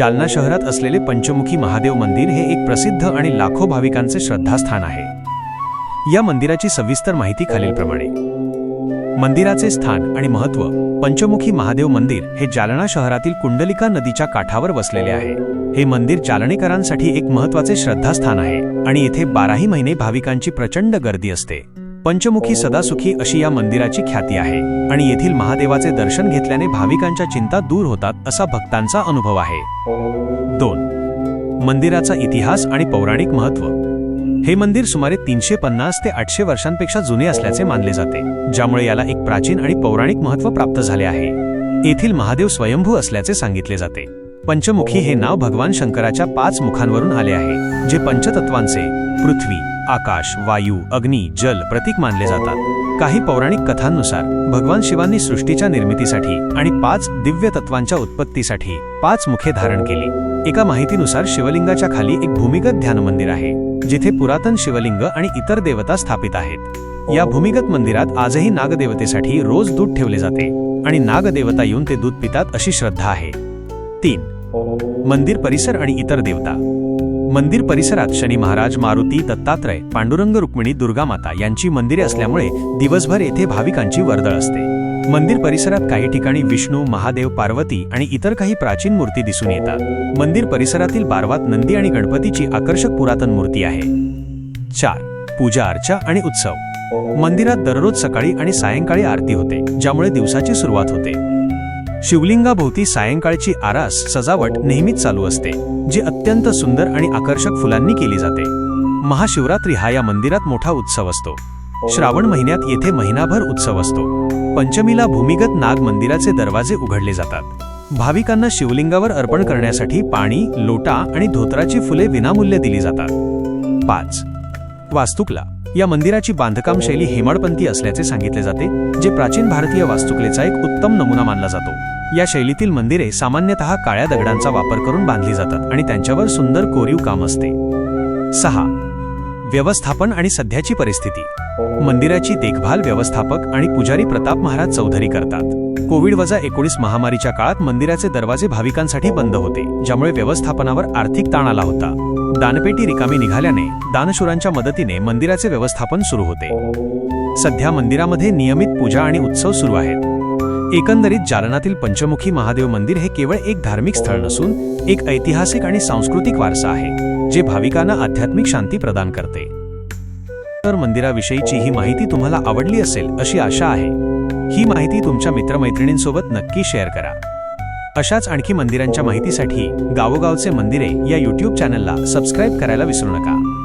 जालना शहरात असलेले पंचमुखी महादेव मंदिर हे एक प्रसिद्ध आणि लाखो भाविकांचे श्रद्धास्थान आहे. या मंदिराची सविस्तर माहिती खालीलप्रमाणे. मंदिराचे स्थान आणि महत्त्व पंचमुखी महादेव मंदिर हे जालना शहरातील कुंडलिका नदीच्या काठावर वसलेले आहे. हे मंदिर जालनेकरांसाठी एक महत्त्वाचे श्रद्धास्थान आहे आणि येथे बाराही महिने भाविकांची प्रचंड गर्दी असते. पंचमुखी सदासुखी अशी या मंदिराची ख्याती आहे. आणि येथील महादेवाचे दर्शन घेतल्याने भाविकांच्या चिंता दूर होतात असा भक्तांचा अनुभव आहे. दोन. मंदिराचा इतिहास आणि पौराणिक महत्त्व. हे मंदिर सुमारे तीनशे पन्नास ते आठशे वर्षांपेक्षा जुने असल्याचे मानले जाते ज्यामुळे याला एक प्राचीन आणि पौराणिक महत्त्व प्राप्त झाले आहे. येथील महादेव स्वयंभू असल्याचे सांगितले जाते. पंचमुखी हे नाव भगवान शंकराच्या पाच मुखांवरून आले आहे जे पंचतत्वांचे पृथ्वी आकाश वायू अग्नी जल प्रतीक मानले जातात. काही पौराणिक कथांनुसार भगवान शिवांनी सृष्टीच्या निर्मितीसाठी आणि पाच दिव्य तत्वांच्या उत्पत्तीसाठी पाच मुखे धारण केली. एका माहितीनुसार शिवलिंगाच्या खाली एक भूमिगत ध्यान मंदिर आहे जिथे पुरातन शिवलिंग आणि इतर देवता स्थापित आहेत. या भूमिगत मंदिरात आजही नागदेवतेसाठी रोज दूध ठेवले जाते आणि नागदेवता येऊन ते दूध पितात अशी श्रद्धा आहे. तीन. मंदिर परिसर आणि इतर देवता. मंदिर परिसरात शनी महाराज मारुती दत्तात्रय पांडुरंग रुक्मिणी दुर्गामाता यांची मंदिरे असल्यामुळे दिवसभर येथे भाविकांची वर्दळ असते. मंदिर परिसरात काही ठिकाणी विष्णू महादेव पार्वती आणि इतर काही प्राचीन मूर्ती दिसून येतात. मंदिर परिसरातील बारवात नंदी आणि गणपतीची आकर्षक पुरातन मूर्ती आहे. चार. पूजा अर्चा आणि उत्सव. मंदिरात दररोज सकाळी आणि सायंकाळी आरती होते ज्यामुळे दिवसाची सुरुवात होते. शिवलिंगाभोवती सायंकाळची आरास सजावट नेहमीच चालू असते जी अत्यंत सुंदर आणि आकर्षक फुलांनी केली जाते. महाशिवरात्री हा या मंदिरात मोठा उत्सव असतो. श्रावण महिन्यात येथे महिनाभर उत्सव असतो. पंचमीला भूमिगत नाग मंदिराचे दरवाजे उघडले जातात. भाविकांना शिवलिंगावर अर्पण करण्यासाठी पाणी लोटा आणि धोत्राची फुले विनामूल्य दिली जातात. पाच. वास्तुकला. या मंदिराची बांधकाम शैली हेमाडपंथी असल्याचे सांगितले जाते जे प्राचीन भारतीय वास्तुकलेचा एक उत्तम नमुना मानला जातो. या शैलीतील मंदिरे सामान्यतः काळ्या दगडांचा वापर करून बांधली जातात आणि त्यांच्यावर सुंदर कोरीव काम असते. सहा. व्यवस्थापन आणि सध्याची परिस्थिती. मंदिराची देखभाल व्यवस्थापक आणि पुजारी प्रताप महाराज चौधरी करतात. कोविड वजा एकोणीस महामारीच्या काळात मंदिराचे दरवाजे भाविकांसाठी बंद होते ज्यामुळे व्यवस्थापनावर आर्थिक ताण आला होता. दानपेटी रिकामी निघाल्याने दानशुरांच्या मदतीने मंदिराचे व्यवस्थापन सुरू होते. सध्या मंदिरामध्ये नियमित पूजा आणि उत्सव सुरू आहेत. एकंदरीत जालनातील पंचमुखी महादेव मंदिर हे केवळ एक धार्मिक स्थळ नसून एक ऐतिहासिक आणि सांस्कृतिक वारसा आहे जे भाविकांना आध्यात्मिक शांती प्रदान करते. तर मंदिराविषयीची ही माहिती तुम्हाला आवडली असेल अशी आशा आहे. ही माहिती तुमच्या मित्रमैत्रिणींसोबत नक्की शेअर करा. अशाच आणखी मंदिरांच्या माहितीसाठी गावोगावचे मंदिरे या यूट्यूब चॅनलला सबस्क्राईब करायला विसरू नका.